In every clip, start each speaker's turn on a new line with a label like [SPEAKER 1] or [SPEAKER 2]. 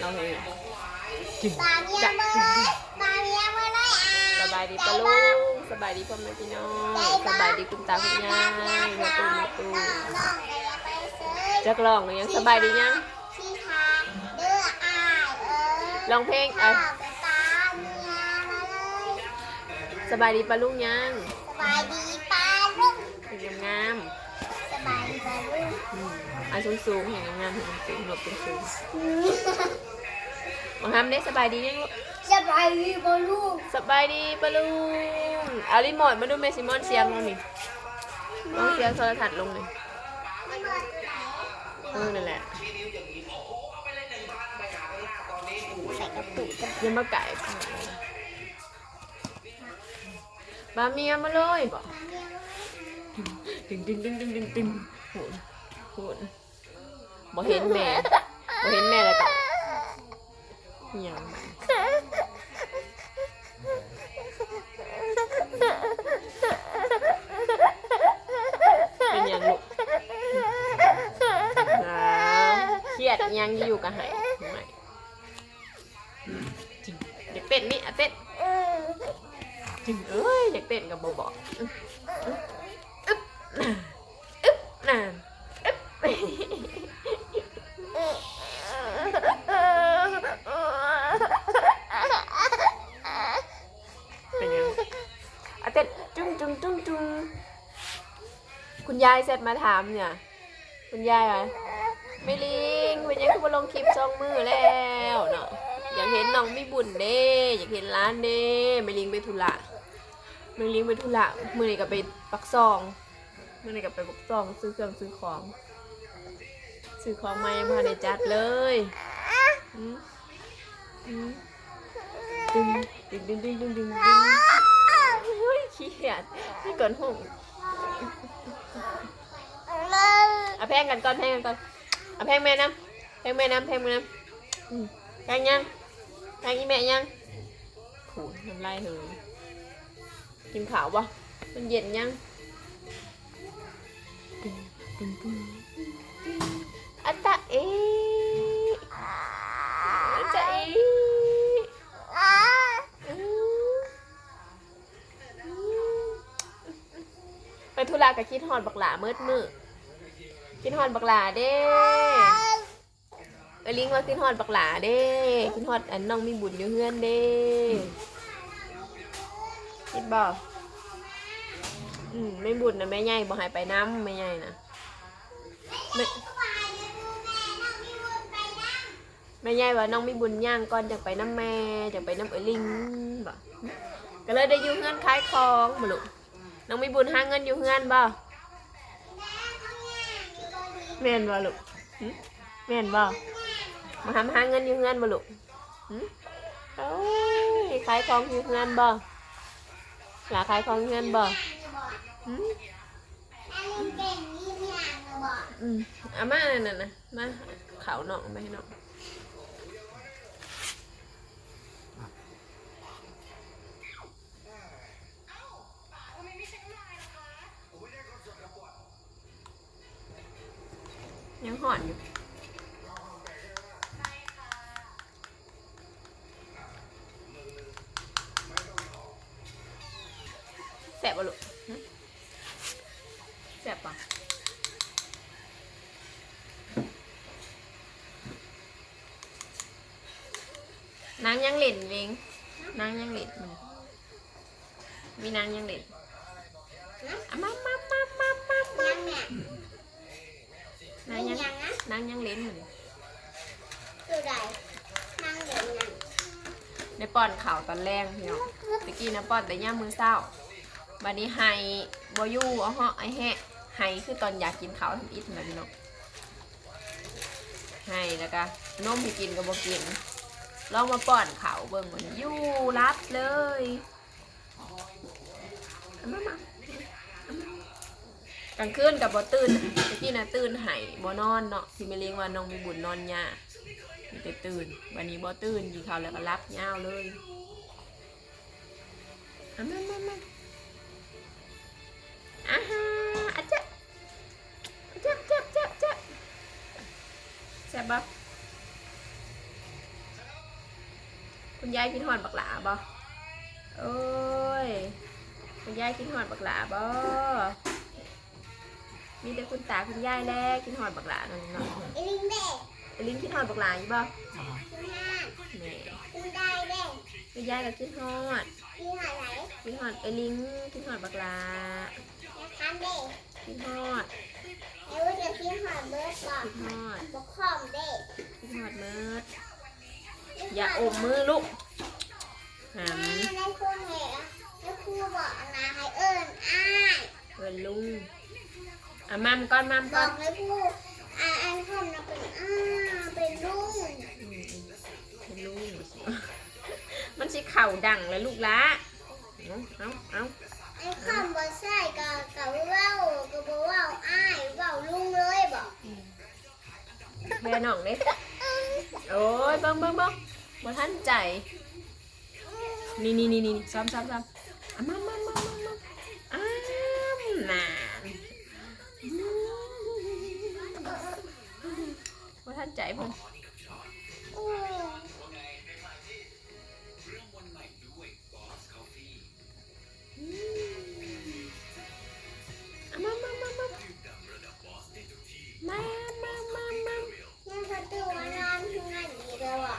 [SPEAKER 1] เราเห็น
[SPEAKER 2] ปลาเมียมาเลยปลาเมียมาเลยอะ
[SPEAKER 1] สบายดีปะลุงสบายดีพ่อแม่พี่น้องสบายดีคุณตาคุณยายมาตูมาตู
[SPEAKER 2] น้องก็อย่าไปซื้อ
[SPEAKER 1] จักลองหรือยังสบายดียัง
[SPEAKER 2] ที่ทางเด้ออายเออ
[SPEAKER 1] ลองเพลง
[SPEAKER 2] เอา
[SPEAKER 1] อะ
[SPEAKER 2] ไปตาเมียมาเลย
[SPEAKER 1] สบายดีปะลุงยัง
[SPEAKER 2] สบายดีปลาลูก
[SPEAKER 1] เห็นงาม อืมอันสูงสูงๆเห็นงามๆเห็นสูงหลบเป็นสูงมาทำได้สบายดียังลูก
[SPEAKER 2] สบายดีปลาลูก
[SPEAKER 1] สบายดีปะลุงเอารีโมทมาดูเมซิมอนเสียงลงนี่ลองเสียงโทรทัศน์ลงนี่เออนั่นแหละ
[SPEAKER 2] ใส่กระปุกกัน
[SPEAKER 1] อยังมาไก่บาเมียมาเลยบอกดึงดึงดึงดึงดึงดึง โหนโหนบ่เห็นแม่บ่เห็นแม่แล้วก็อิหยังมเป็นยังลูกเครียดยังอยู่กับหาย ยายเสร็จมาถามเนี่ย คุณยายอะไรไม่ลิงเป็นยังคือมาลงคลิปซองมือแล้วเนาะอยากเห็นน้องมีบุญเด้ อยากเห็นร้านเด้ไม่ลิงไปธุระไม่ลิงไปธุระมือนี่ก็ไปปักซองมือนี่ก็ไปปักซองซื้อเครื่องซื้อของ ซื้อของมายังพาได้จัดเลยอืมอืมดึงดึงดึงดึงดึงดึงดึงเฮ้ยขี้เกียจนี่ก่อนห้อง เอาแพงกันก่อนแพงกันก่อนเอาแพงแม่น้ำแพงแม่น้ำแพงแม่น้ำอืมแพงยังแพงอีแม่ยังโขนน้ำลายเหยกินขาวปะมันเย็นยังดึงดึงดึงอัตตาเออัตตาเอไปธุระกับคิดฮอดบักหลามืดมือ คิดฮอดบักหลาเด้เอลิงว่าคิดฮอดบักหลาเด้คิดฮอดอันน้องมีบุญอยู่เฮือนเด้คิดบ่อืมไม่บุญนะแม่ใหญ่บ่ใหายไปน้ำแม่ใหญ่นะแม่แม่ใหญ่ว่าน้องมีบุญย่างก่อนจะไปน้ำแม่จะไปน้ำเอลิงบ่ก็เลยได้อยู่เฮือนขายของมาลูกน้องมีบุญหาเงินอยู่เฮือนบ่ แม่นบ่ลูกแม่นบ่มาทำหาเงินอยู่เงินบ่ลูกโอ้ยขายของอยู่เงินบ่หลาขายของเงินบ่อืมอาม่านั่นน่ะมาเขาหนองมาให้น้อง ยังห่อนอยู่แสบบ่ลูกแสบปะนางยังเล่นเองนางยังเล่นมันมีนางยังเล่น
[SPEAKER 2] ยังยั
[SPEAKER 1] ง
[SPEAKER 2] นะ
[SPEAKER 1] นางยังเล่นมัน
[SPEAKER 2] ตัวใดนั่งเดี๋ยวนั่ง
[SPEAKER 1] ได้ป้อนข่าวตอนแรกพี่น้องตะกี้นะป้อนแต่ย่ามมือเศร้าบัดนี้ไฮบอยู่เอาเหาะไอแฮะไฮคือตอนอยากกินข้าวทำอิดนะพี่น้องไฮแล้วก็นมให้กินก็บ่กินลองมาป้อนข่าวเบิ่งมันอยู่รับเลยเอามามา กลางคืนกับบ่ตื่นตะกี้นะตื่นไห้บ่นอนเนาะที่ไม่เลี้ยงว่าน้องมีบุญนอนยามีแต่ตื่น วันนี้บ่ตื่นกินข้าวแล้วก็รับยาวเลยอะมามามาอ่าฮะอะจ๊ะจ๊ะจ๊ะจ๊ะจ๊ะซ่บบ่คุณยายกินหอดบักหลาบ่โอ้ยคุณยายกินหอดบักหลาบ่ มีแต่คุณตาคุณยายแลกินหอดบักหลาหน่อยเนาะ
[SPEAKER 2] ไอ้ลิงเด็ก
[SPEAKER 1] ไอ้ลิงกินหอดบักหลาอยู่บ่
[SPEAKER 2] คุณห้า
[SPEAKER 1] แหม่
[SPEAKER 2] คุณได้เด็ก
[SPEAKER 1] คุณยายก็กินหอด
[SPEAKER 2] พี่หาไหน
[SPEAKER 1] กินหอดไอ้ลิงกินหอดบักหลา
[SPEAKER 2] นะคะเด็ก
[SPEAKER 1] กินหอด
[SPEAKER 2] ไอ้ว่าจะพี่หาเบิร์ดบอก
[SPEAKER 1] กินหอด
[SPEAKER 2] บอกขอมเด็ก
[SPEAKER 1] กินหอดเมิดอย่าอมมือลูกห
[SPEAKER 2] แม่ในครูเหรอในครูบอกนะให้เอิญอ้ายำ
[SPEAKER 1] เอินลุง อะมัมก้อนมัม
[SPEAKER 2] บ
[SPEAKER 1] ก้อ
[SPEAKER 2] อนกในครูอ่าอันคอมนะเป็นอ้าเป็นลุง
[SPEAKER 1] อืมอืมเป็นลุงมันสิเข่าดังเลยลูกละเอาเอาเอา
[SPEAKER 2] ไอ้คอมบอใส่กับกับเว้ากับบ่เว้าอ้ายเว้าลุงเลยบอก
[SPEAKER 1] แม่น้องเด้โอ้ยเบิ้งเบิ้งเบิ้งบ่ทันใจ นี่นี่นี่นี่ซ้ำซ้ำซ้ำอะมามามามามาอ้ามนา ทันใจเพิ่น
[SPEAKER 2] อืมา
[SPEAKER 1] มามามามามามามามา
[SPEAKER 2] ยังเขาตื่นมานอนที่นั่นอีกแล้วอะ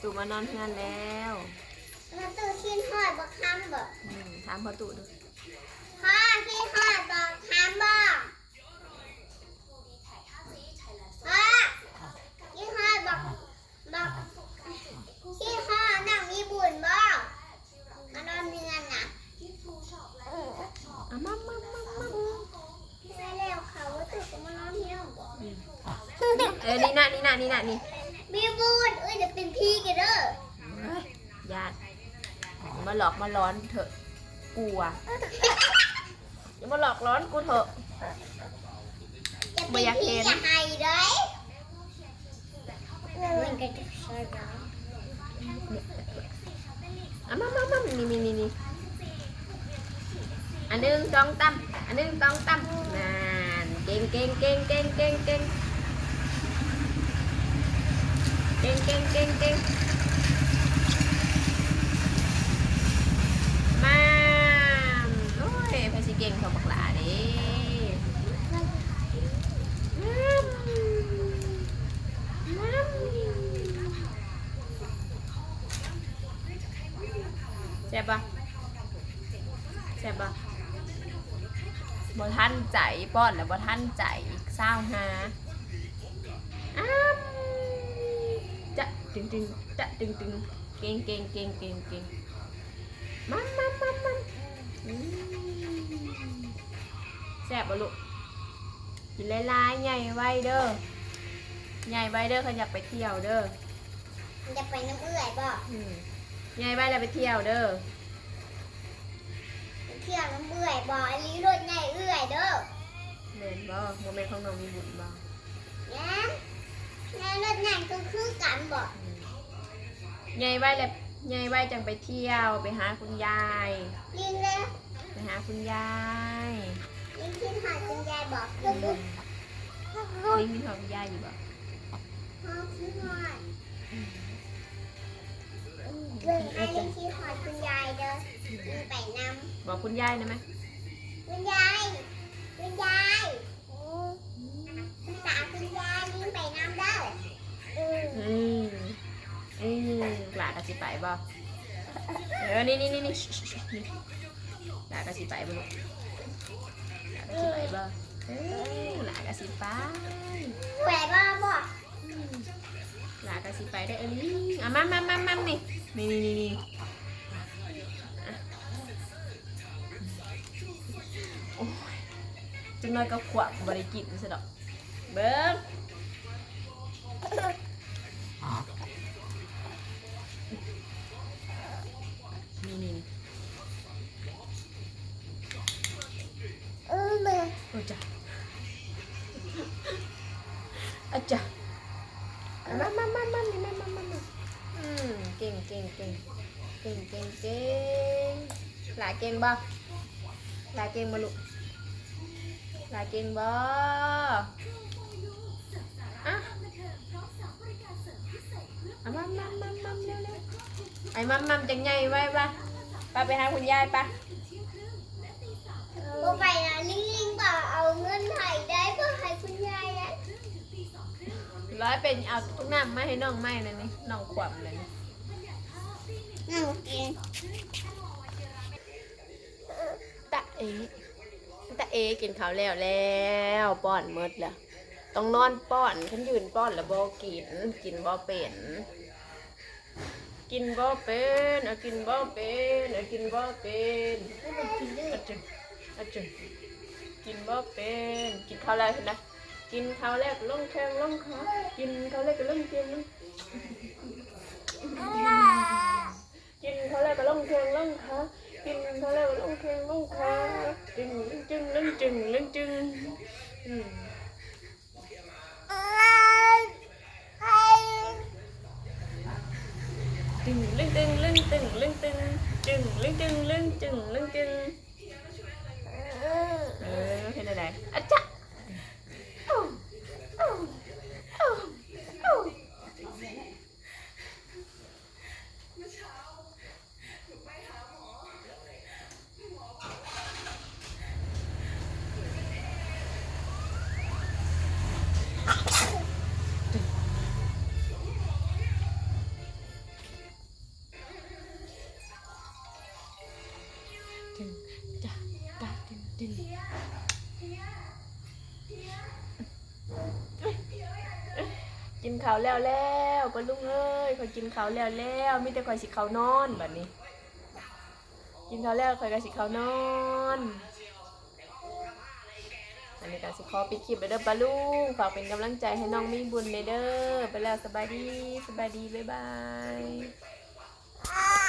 [SPEAKER 1] ตู่มานอนเพื่อนแล้ว
[SPEAKER 2] แล้วตื่นขี้หอดบักคำบอก
[SPEAKER 1] อืมถามพ่อตู่ดู
[SPEAKER 2] พ่อขี้หอดบักคำบอกพ่อขี้หอดบักบักขี้หอดนั่งมีบุญบอกมานอนเนือนน่ะ
[SPEAKER 1] อะมามามามา
[SPEAKER 2] ไม่แล้วเขาว่าตื่นก็มานอนที่นั่นบอก
[SPEAKER 1] เออนี่นะ นี่นะนี่นะนี่
[SPEAKER 2] มีบุญเอ้ยเดี๋ยวเป็นพี่กันเด้อ
[SPEAKER 1] เฮ้ยญาติอย่ามาหลอกมาร้อนเถอะกลัวอย่ามาหลอกร้อนกูเถอะ
[SPEAKER 2] จะ
[SPEAKER 1] บ่
[SPEAKER 2] เป็น
[SPEAKER 1] อยาก
[SPEAKER 2] พี่
[SPEAKER 1] เห็น
[SPEAKER 2] อย่าให้เลยมันก็จะใช่แล้ว
[SPEAKER 1] อะมามามานี่นี่นี่นี่อันหนึงต้องตั้มอันหนึงต้องตั้มนานเก่งเก่งเก่งเก่งเก่งเก่ง เก่งเก่งเก่งเก่งมาโอ้ยไปสิเก่งเขาบักหลาเดิแซ่บปะแซ่บปะบ่ท่านใจป้อนแล้วบ่ท่านใจเศร้าฮาอ้ามจะ ตึงตึงจะตึงตึงเก่งเก่งเก่งเก่งเก่งมันมันมันมันอืมแซ่บบ่ลูกกินหลายๆใหญ่ไว้เด้อใหญ่ไว้เด้อเขาอยากไปเที่ยวเด้อ
[SPEAKER 2] มันจะไปน้ำเอื่อยบ่
[SPEAKER 1] อืมใหญ่ไว้แล้วไปเที่ยวเด้อ
[SPEAKER 2] ไปเที่ยวน้ำเอื่อยบ่อันนี้รถใหญ่เอื่อยเด้อ
[SPEAKER 1] เล่นบ่โมเมนต์ของน้องมีบุญบ่
[SPEAKER 2] นะในรถใหญ่ก็คือกันบ่
[SPEAKER 1] ใหญ่ไว้แล้วใหญ่ไว้จังไปเที่ยวไปหาคุณยาย
[SPEAKER 2] ยิงเลย
[SPEAKER 1] ไปหาคุณยาย
[SPEAKER 2] ยิงที่หาดคุณยายบอก
[SPEAKER 1] อื
[SPEAKER 2] พ่อ
[SPEAKER 1] มลิงมีของคุณยายอยู่บ่
[SPEAKER 2] ที่หอดเกินไอ้ลิงที่หอดคุณยายเด้อยิงไปน
[SPEAKER 1] บอกคุณยายนะไหมำ
[SPEAKER 2] คุณยายคุณยายคุณตาคุณยายยิง ไปนำเออืม
[SPEAKER 1] อืมอืมหลากระสิไปบ่เออนี่นี่นี่นี่หลากระสิไปบ่ลูกหลากระสิไปบ่เออหลากระสิไป
[SPEAKER 2] แหวกบ่บ่
[SPEAKER 1] หลากระสิไปได้อเอลิงอะมามามามานี่นี่นี่นี่นี่จังน้อยก็ขวบบริกินซะดอกเบิ้ง นี่นี่นี่
[SPEAKER 2] เออเลย
[SPEAKER 1] โอ้จ้ะอาจ้ะมามามามานี่มามามามาอืมเก่งเก่งเก่งเก่งเก่งเก่งหลาเก่งบ่หลาเก่งบ่ลูกลาเก่งบ่อะ เอามัมมัมมัมมัมเร็วเร็วไอ้มัมมัมจังไงไว้ปะป้าไปหาคุณยายปะ
[SPEAKER 2] บ่ไปนะลิงลิงบอกเอาเงินไห้ได้เพื่อให้คุณยายอะ
[SPEAKER 1] ร้อยเป็นเอาทุกน้ำมาให้น้องไม่เลยนี่น้องขวบเลยนี่
[SPEAKER 2] นั่งกิน
[SPEAKER 1] ตะเอตะเอกินข้าวแล้วแล้วป้อนหมดแล้ว ต้องนอนป้อนขันยืนป้อนแล้วบ่กิน กินบ่เป็น กินบ่เป็นอากินบ่เป็นอากินบ่เป็น
[SPEAKER 2] กินเลย
[SPEAKER 1] อาจึงอาจึงกินบ่เป็น กินข้าวแล้วเห็นไหมกินข้าวแรกลงแข้งลงขากินข้าวแรกก็ลงเตียงลงกินข้าวแรกก็ลงแข้งลงขากินข้าวแรกก็ลงแข้งลงขาจึงลึงจึงลึงจึงลึงจึงอืมจึงลึงตึงลึงตึงลึงตึง จึงลึงเรื่องจึงลึงจึง ข้าวแล้วแล้วปะลุงเอ้ยคอยกินข้าวแล้วแล้วมีแต่คอยสิข้าวนอนแบบนี้ กินข้าวแล้วคอยก็สิข้าวนอนอันนี้ก็สิขอปิดคลิปไปเด้อปะลุงฝากเป็นกำลังใจให้น้องมีบุญในเด้อไปแล้วสบายดีสบายดีบ๊ายบาย